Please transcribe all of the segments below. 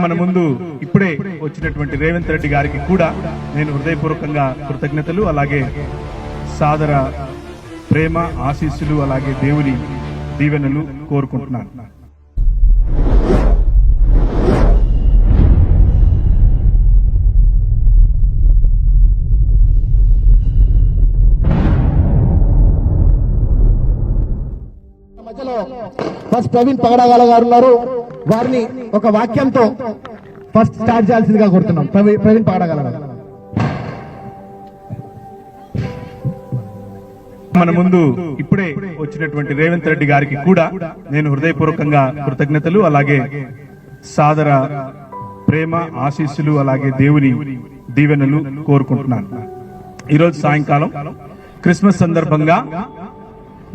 మన ముందు ఇప్పుడే వచ్చినటువంటి రేవంత్ రెడ్డి గారికి కూడా నేను హృదయపూర్వకంగా కృతజ్ఞతలు అలాగే సాదర ప్రేమ ఆశీస్సులు అలాగే దేవుని దీవెనలు కోరుకుంటున్నాను. ఫస్ట్ ప్రవీణ్ పగడాగాల గారు ఉన్నారు. వారిని ఒక వాక్యంతో ఫస్ట్ స్టార్ట్ చేయాల్సిందిగా కోరుతున్నాం. ప్రవీణ్ పాడగలరా? మన ముందు ఇప్పుడే వచ్చినటువంటి రేవంత్ రెడ్డి గారికి కూడా నేను హృదయపూర్వకంగా కృతజ్ఞతలు అలాగే సాదర ప్రేమ ఆశీస్సులు అలాగే దేవుని దీవెనలు కోరుకుంటున్నాను. ఈరోజు సాయంకాలం క్రిస్మస్ సందర్భంగా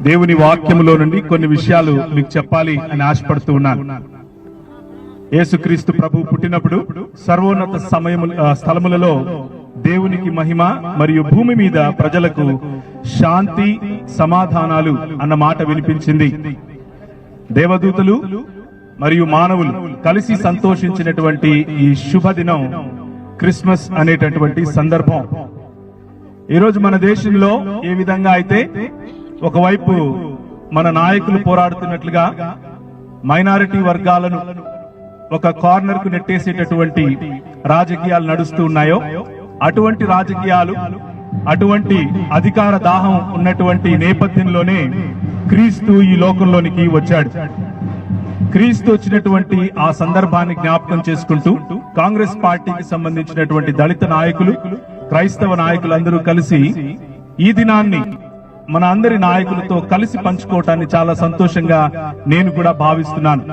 దేవుని వాక్యములో నుండి కొన్ని విషయాలు మీకు చెప్పాలి అని ఆశపడుతూ ఉన్నాను. యేసుక్రీస్తు ప్రభు పుట్టినప్పుడు సర్వోన్నత సమయము స్థలములలో దేవునికి మహిమ మరియు భూమి మీద ప్రజలకు శాంతి సమాధానాలు అన్న మాట వినిపించింది. దేవదూతలు మరియు మానవులు కలిసి సంతోషించినటువంటి ఈ శుభదినం క్రిస్మస్ అనేటటువంటి సందర్భం. ఈరోజు మన దేశంలో ఏ విధంగా అయితే ఒకవైపు మన నాయకులు పోరాడుతున్నట్లుగా మైనారిటీ వర్గాలను ఒక కార్నర్కు నెట్టేసేటటువంటి రాజకీయాలు నడుస్తూ ఉన్నాయో అటువంటి రాజకీయాలు అటువంటి అధికార దాహం ఉన్నటువంటి నేపథ్యంలోనే క్రీస్తు ఈ లోకంలోనికి వచ్చాడు. క్రీస్తు వచ్చినటువంటి ఆ సందర్భాన్ని జ్ఞాపకం చేసుకుంటూ కాంగ్రెస్ పార్టీకి సంబంధించినటువంటి దళిత నాయకులు క్రైస్తవ నాయకులందరూ కలిసి ఈ దినాన్ని మన అందరి నాయకులతో కలిసి పంచుకోవటాన్ని చాలా సంతోషంగా నేను కూడా భావిస్తున్నాను.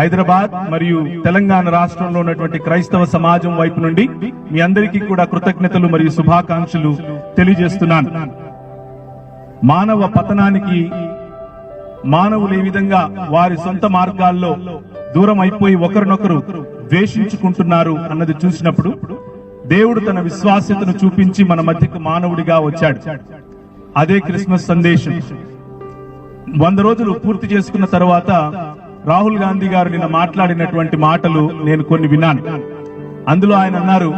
హైదరాబాద్ మరియు తెలంగాణ రాష్ట్రంలో ఉన్నటువంటి క్రైస్తవ సమాజం వైపు నుండి మీ అందరికీ కూడా కృతజ్ఞతలు మరియు శుభాకాంక్షలు తెలియజేస్తున్నాను. మానవ పతనానికి మానవులు ఏ విధంగా వారి సొంత మార్గాల్లో దూరం అయిపోయి ఒకరినొకరు ద్వేషించుకుంటున్నారు అన్నది చూసినప్పుడు దేవుడు తన విశ్వాస్యతను చూపించి మన మధ్యకు మానవుడిగా వచ్చాడు. అదే క్రిస్మస్ సందేశం. వంద రోజులు పూర్తి చేసుకున్న తర్వాత రాహుల్ గాంధీ గారు నిన్న మాట్లాడినటువంటి మాటలు నేను కొన్ని విన్నాను. అందులో ఆయన అన్నారు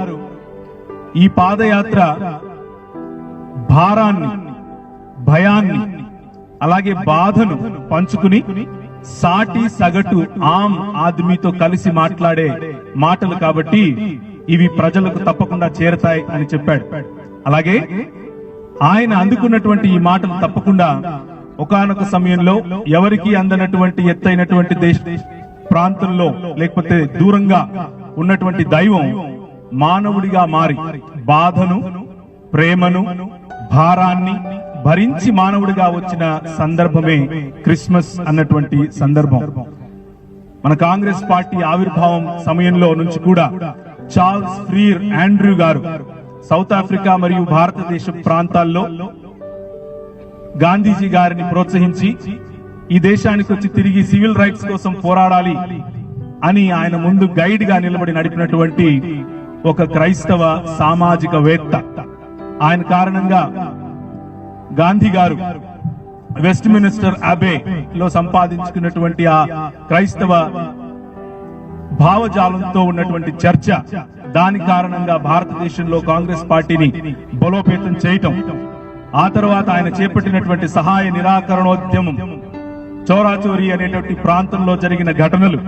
ఈ పాదయాత్ర భారాన్ని భయాన్ని అలాగే బాధను పంచుకుని సాటి సగటు ఆమ్ ఆద్మీతో కలిసి మాట్లాడే మాటలు కాబట్టి ఇవి ప్రజలకు తప్పకుండా చేరతాయి అని చెప్పాడు. అలాగే ఆయన అందుకున్నటువంటి ఈ మాటలు తప్పకుండా ఒకనొక సమయంలో ఎవరికి అందనటువంటి ఎత్తైనటువంటి దేశ ప్రాంతంలో లేకపోతే దూరంగా ఉన్నటువంటి దైవం మానవుడిగా మారి బాధను ప్రేమను భారాన్ని భరించి మానవుడిగా వచ్చిన సందర్భమే క్రిస్మస్ అన్నటువంటి సందర్భం. మన కాంగ్రెస్ పార్టీ ఆవిర్భావం సమయంలో నుంచి కూడా Charles Freer Andrew garu South Africa మరియు భారతదేశ ప్రాంతాల్లో గాంధీజీ గారిని ప్రోత్సహించి ఈ దేశానికి వచ్చి తిరిగి సివిల్ రైట్స్ కోసం పోరాడాలి అని ఆయన ముందు గైడ్గా నిలబడి నడిపినటువంటి ఒక క్రైస్తవ సామాజిక వేత్త ఆయన కారణంగా గాంధీ గారు వెస్ట్ మినిస్టర్ అబే లో సంపాదించుకున్నటువంటి ఆ క్రైస్తవ భావజాలంతో ఉన్నటువంటి చర్చ దాని కారణంగా భారతదేశంలో కాంగ్రెస్ పార్టీని బలోపేతం చేయటం ఆ తర్వాత ఆయన చేపట్టినటువంటి సహాయ నిరాకరణోద్యమం చోరాచోరీ అనేటువంటి ప్రాంతంలో జరిగిన ఘటనలు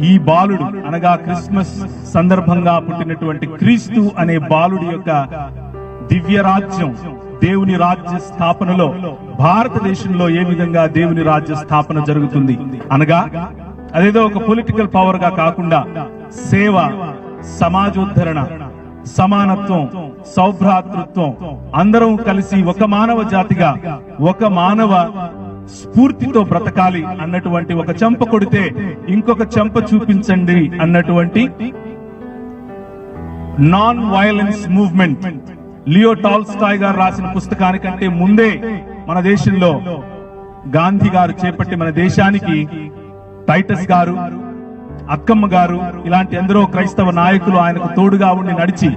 ఈ బాలుడు అనగా క్రిస్మస్ సందర్భంగా పుట్టినటువంటి క్రీస్తు అనే బాలుడి యొక్క దివ్య రాజ్యం దేవుని రాజ్య స్థాపనలో భారతదేశంలో ఏ విధంగా దేవుని రాజ్య స్థాపన జరుగుతుంది అనగా అదేదో ఒక పొలిటికల్ పవర్గా కాకుండా సేవ సమాజోద్ధరణ సమానత్వం సౌభ్రాతృత్వం అందరం కలిసి ఒక మానవ జాతిగా ఒక మానవ స్ఫూర్తితో బ్రతకాలి అన్నటువంటి ఒక చెంప కొడితే ఇంకొక చెంప చూపించండి అన్నటువంటి non violence movement Leo Tolstoy గారు రాసిన పుస్తకానికంటే ముందే మన దేశంలో గాంధీ గారు చేపట్టి మన దేశానికి టైటస్ గారు అక్కమ్మ గారు ఇలాంటి ఎందరో క్రైస్తవ నాయకులు ఆయనకు తోడుగా ఉండి నడిచి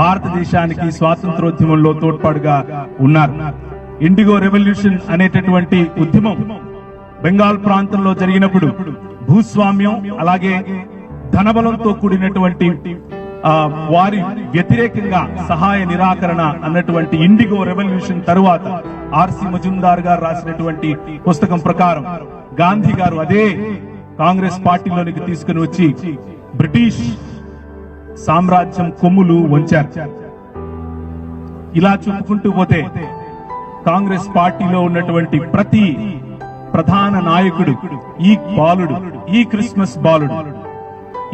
భారతదేశానికి స్వాతంత్రోద్యమంలో తోడ్పాటుగా ఉన్నారు. ఇండిగో రెవల్యూషన్ అనేటటువంటి ఉద్యమం బెంగాల్ ప్రాంతంలో జరిగినప్పుడు భూస్వామ్యం అలాగే ధనబలంతో కూడినటువంటి వారి వ్యతిరేకంగా సహాయ నిరాకరణ అన్నటువంటి ఇండిగో రెవల్యూషన్ తరువాత ఆర్సి మజుందార్ గారు రాసినటువంటి పుస్తకం ప్రకారం గాంధీ గారు అదే కాంగ్రెస్ పార్టీలోనికి తీసుకుని వచ్చి బ్రిటిష్ సామ్రాజ్యం కొమ్ములు వంచారు. ఇలా చెప్పుకుంటూ పోతే కాంగ్రెస్ పార్టీలో ఉన్నటువంటి ప్రతి ప్రధాన నాయకుడు ఈ బాలుడు ఈ క్రిస్మస్ బాలుడు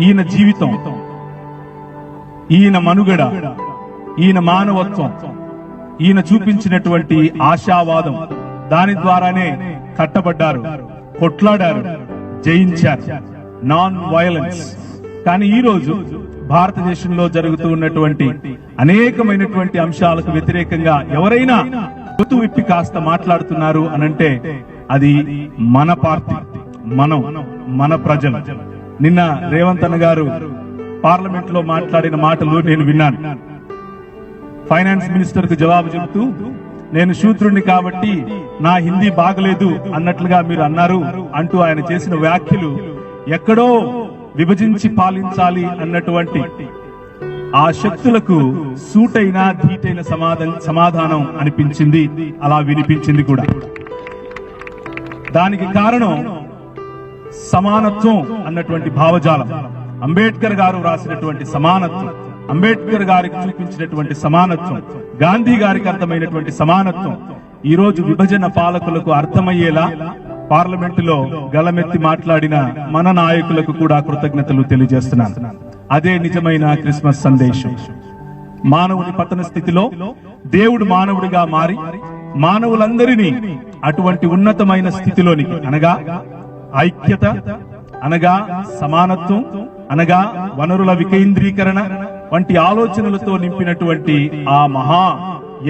ఈయన జీవితం ఈయన మనుగడ ఈయన మానవత్వం ఈయన చూపించినటువంటి ఆశావాదం దాని ద్వారానే కట్టబడ్డారు కొట్లాడారు జయించారు. నాన్ వయలెన్స్ కానీ ఈ రోజు భారతదేశంలో జరుగుతూ ఉన్నటువంటి అనేకమైనటువంటి అంశాలకు వ్యతిరేకంగా ఎవరైనా గుర్తు విప్పి కాస్త మాట్లాడుతున్నారు అనంటే అది మన పార్టీ మనం మన ప్రజలు. నిన్న రేవంత్ అన్న గారు పార్లమెంట్లో మాట్లాడిన మాటలు నేను విన్నాను. ఫైనాన్స్ మినిస్టర్కు జవాబు చెబుతూ నేను శూద్రుణ్ణి కాబట్టి నా హిందీ బాగలేదు అన్నట్లుగా మీరు అన్నారు అంటూ ఆయన చేసిన వ్యాఖ్యలు ఎక్కడో విభజించి పాలించాలి అన్నటువంటి ఆ శక్తులకు సూటైన ధీటైన సమాధానం సమాధానం అనిపించింది అలా వినిపించింది కూడా. దానికి కారణం సమానత్వం అన్నటువంటి భావజాలం. అంబేద్కర్ గారు రాసినటువంటి సమానత్వం. అంబేద్కర్ గారికి చూపించినటువంటి సమానత్వం గాంధీ గారికి అర్థమైనటువంటి సమానత్వం ఈ రోజు విభజన పాలకులకు అర్థమయ్యేలా పార్లమెంటులో గలమెత్తి మాట్లాడిన మన నాయకులకు కూడా కృతజ్ఞతలు తెలియజేస్తున్నాను. అదే నిజమైన క్రిస్మస్ సందేశం. మానవుని పతన స్థితిలో దేవుడు మానవుడిగా మారి మానవులందరినీ అటువంటి ఉన్నతమైన స్థితిలోనికి అనగా ఐక్యత అనగా సమానత్వం అనగా వనరుల వికేంద్రీకరణ వంటి ఆలోచనలతో నింపినటువంటి ఆ మహా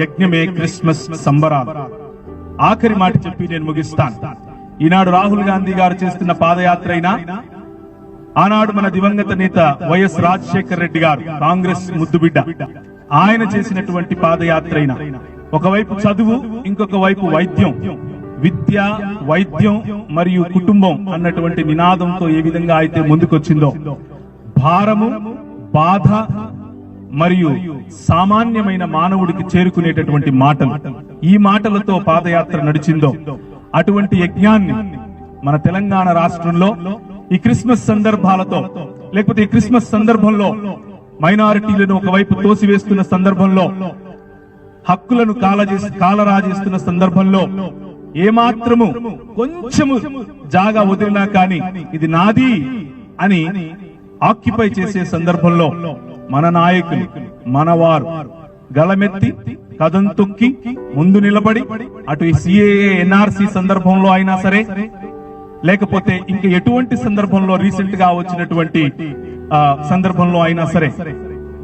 యజ్ఞమే క్రిస్మస్ సంబరాలు. ఆఖరి మాట చెప్పి నేను ముగిస్తాను. ఈనాడు రాహుల్ గాంధీ గారు చేస్తున్న పాదయాత్ర అయినా ఆనాడు మన దివంగత నేత వైఎస్ రాజశేఖర్ రెడ్డి గారు కాంగ్రెస్ ముద్దుబిడ్డ ఆయన చేసినటువంటి పాదయాత్ర అయినా ఒకవైపు చదువు ఇంకొక వైపు వైద్యం. విద్య వైద్యం మరియు కుటుంబం అన్నటువంటి నినాదంతో ఏ విధంగా అయితే ముందుకొచ్చిందో భారము బాధ మరియు సామాన్యమైన మానవుడికి చేరుకునేటటువంటి మాటలు. ఈ మాటలతో పాదయాత్ర నడిచిందో? అటువంటి యజ్ఞాన్ని మన తెలంగాణ రాష్ట్రంలో ఈ క్రిస్మస్ సందర్భాలతో లేకపోతే ఈ క్రిస్మస్ సందర్భంలో మైనారిటీలను ఒకవైపు తోసివేస్తున్న సందర్భంలో హక్కులను కాలజేసి కాలరాజేస్తున్న సందర్భంలో ఏమాత్రము కొంచెము జాగా వదిలినా కానీ ఇది నాది అని ఆక్యుపై చేసే సందర్భంలో మన నాయకులు మనవారు గలమెత్తి కథం తొక్కి ముందు నిలబడి అటు సిఏఏ ఎన్ఆర్సి సందర్భంలో అయినా సరే లేకపోతే ఇంకా ఎటువంటి సందర్భంలో రీసెంట్గా వచ్చినటువంటి సందర్భంలో అయినా సరే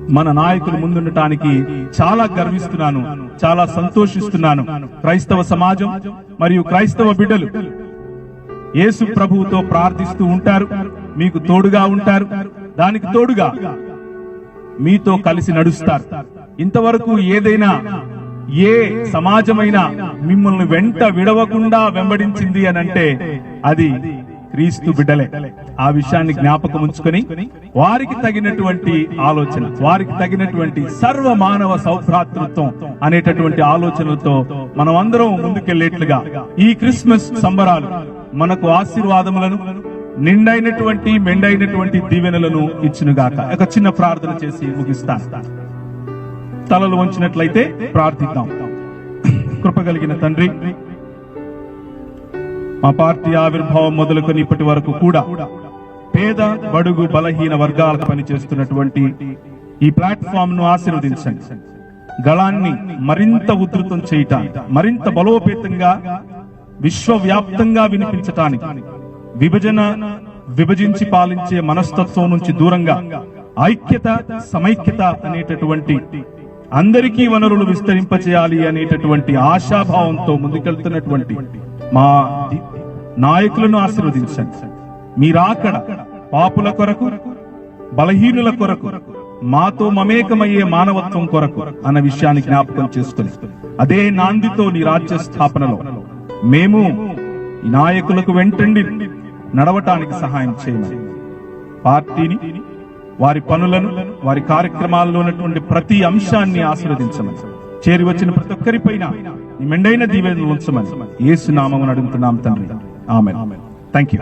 మన నాయకులు ముందుండటానికి చాలా గర్విస్తున్నాను చాలా సంతోషిస్తున్నాను. క్రైస్తవ సమాజం మరియు క్రైస్తవ బిడ్డలు యేసు ప్రభువుతో ప్రార్థిస్తూ ఉంటారు. మీకు తోడుగా ఉంటారు. దానికి తోడుగా మీతో కలిసి నడుస్తారు. ఇంతవరకు ఏదైనా ఏ సమాజమైనా మిమ్మల్ని వెంట విడవకుండా వెంబడించింది అని అంటే అది క్రీస్తు బిడ్డలే. ఆ విషయాన్ని జ్ఞాపకం ఉంచుకొని వారికి తగినటువంటి ఆలోచన వారికి తగినటువంటి సర్వ మానవ సౌభ్రాతృత్వం అనేటటువంటి ఆలోచనలతో మనం అందరం ముందుకెళ్ళేట్లుగా ఈ క్రిస్మస్ సంబరాలు మనకు ఆశీర్వాదములను నిండైనటువంటి మెండైనటువంటి దీవెనలను ఇచ్చునుగాక. ఒక చిన్న ప్రార్థన చేసి ముగిస్తాను తలలు వంచినట్లయితే ప్రార్థిద్దాం. కృపగలిగిన తండ్రి మా పార్టీ ఆవిర్భావం మొదలుకొని ఇప్పటి వరకు కూడా పేద బడుగు బలహీన వర్గాలకు పనిచేస్తున్నటువంటి ఈ ప్లాట్ఫామ్ను ఆశీర్వదించండి. గళాన్ని మరింత ఉధృతం చేయటానికి మరింత బలోపేతంగా విశ్వవ్యాప్తంగా వినిపించటానికి. విభజన విభజించి పాలించే మనస్తత్వం నుంచి దూరంగా ఐక్యత సమైక్యత అనేటటువంటి అందరికీ వనరులు విస్తరింపచేయాలి అనేటటువంటి ఆశాభావంతో ముందుకెళ్తున్నటువంటి మా నాయకులను ఆశీర్వదించండి. మీరాకడ పాపుల కొరకు బలహీనుల కొరకు మాతో మమేకమయ్యే మానవత్వం కొరకు అన్న విషయాన్ని జ్ఞాపకం చేసుకుని అదే నాందితో నీ రాజ్య స్థాపనలో మేము ఈ నాయకులకు వెంటండి నడవటానికి సహాయం చేయమని. పార్టీని వారి పనులను వారి కార్యక్రమాల్లో ఉన్నటువంటి ప్రతి అంశాన్ని ఆశీర్వదించమని. చేరి వచ్చిన ప్రతి ఒక్కరిపైన మెండైన దీవెనలు ఉంచమని. యేసు నామమును అడుగుతున్నాం తండ్రి. ఆమె థ్యాంక్ యూ